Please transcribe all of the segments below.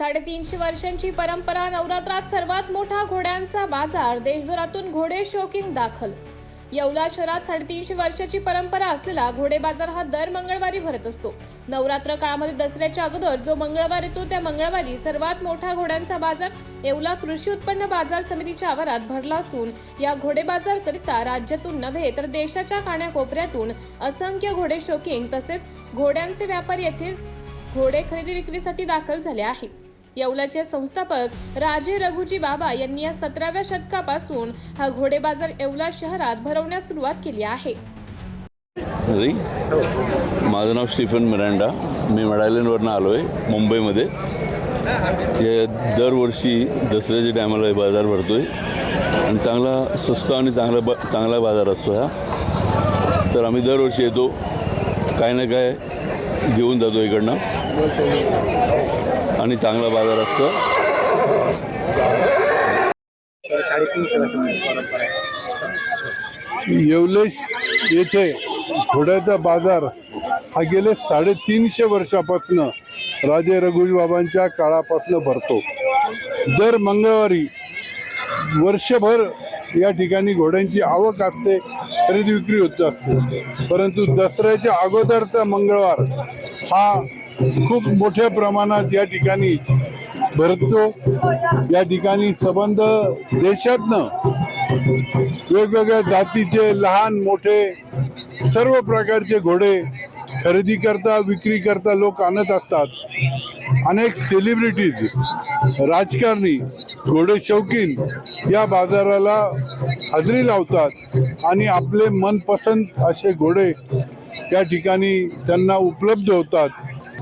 साडेतीनशे वर्षांची परंपरा नवरात्रात सर्वात मोठा घोड्यांचा बाजार देशभरातून घोडे शोकिंग दाखल. येवला शहरात साडेतीनशे वर्षाची परंपरा असलेला घोडे बाजार हा दर मंगळवारी भरत असतो. नवरात्र काळामध्ये दसऱ्याच्या अगोदर जो मंगळवार येतो त्या मंगळवारी सर्वात मोठा घोड्यांचा बाजार येवला कृषी उत्पन्न बाजार समितीच्या आवारात भरला असून या घोडे बाजार करिता राज्यातून नव्हे तर देशाच्या कानाकोपऱ्यातून असंख्य घोडे शोकिंग तसेच घोड्यांचे व्यापारी येथील घोडे खरेदी विक्रीसाठी दाखल झाले आहे येवल्याचे संस्थापक राजे रघुजी बाबा यांनी या सतराव्या शतकापासून हा घोडे बाजार येवला शहरात भरवण्यास सुरुवात केली आहे. माझं नाव स्टीफन मिरांडा. मी मडायलंडवरनं आलो आहे मुंबईमध्ये. हे दरवर्षी दसऱ्याच्या टायमाला हे बाजार भरतो आहे आणि चांगला स्वस्त आणि चांगला ब चांगला बाजार असतो हा. तर आम्ही दरवर्षी येतो काय ना काय घेऊन जातो इकडनं. आणि चांगला बाजार असतो. येवलेश येथे घोड्याचा बाजार हा गेले साडेतीनशे वर्षापासनं राजे रघुजी बाबांच्या काळापासून भरतो. दर मंगळवारी वर्षभर या ठिकाणी घोड्यांची आवक असते खरेदी विक्री होत असते. परंतु दसऱ्याच्या अगोदरचा मंगळवार हा खूप मोठ्या प्रमाणात या ठिकाणी भरतो या ठिकाणी संबंध देशातनं वेगवेगळ्या जातीचे लहान मोठे सर्व प्रकारचे घोडे खरेदी करता विक्री करता लोक आणत असतात. अनेक सेलिब्रिटीज राजकारणी घोडे शौकीन या बाजाराला हजेरी लावतात आणि आपले मनपसंत असे घोडे या ठिकाणी त्यांना उपलब्ध होतात.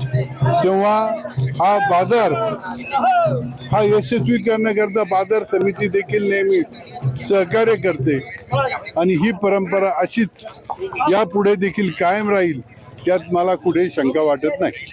तेव्हा हा बाजार हा यशस्वी करण्याकरता बाजार समिती देखील नेहमी सहकार्य करते. आणि ही परंपरा अशीच यापुढे देखील कायम राहील यात मला कुठे शंका वाटत नाही.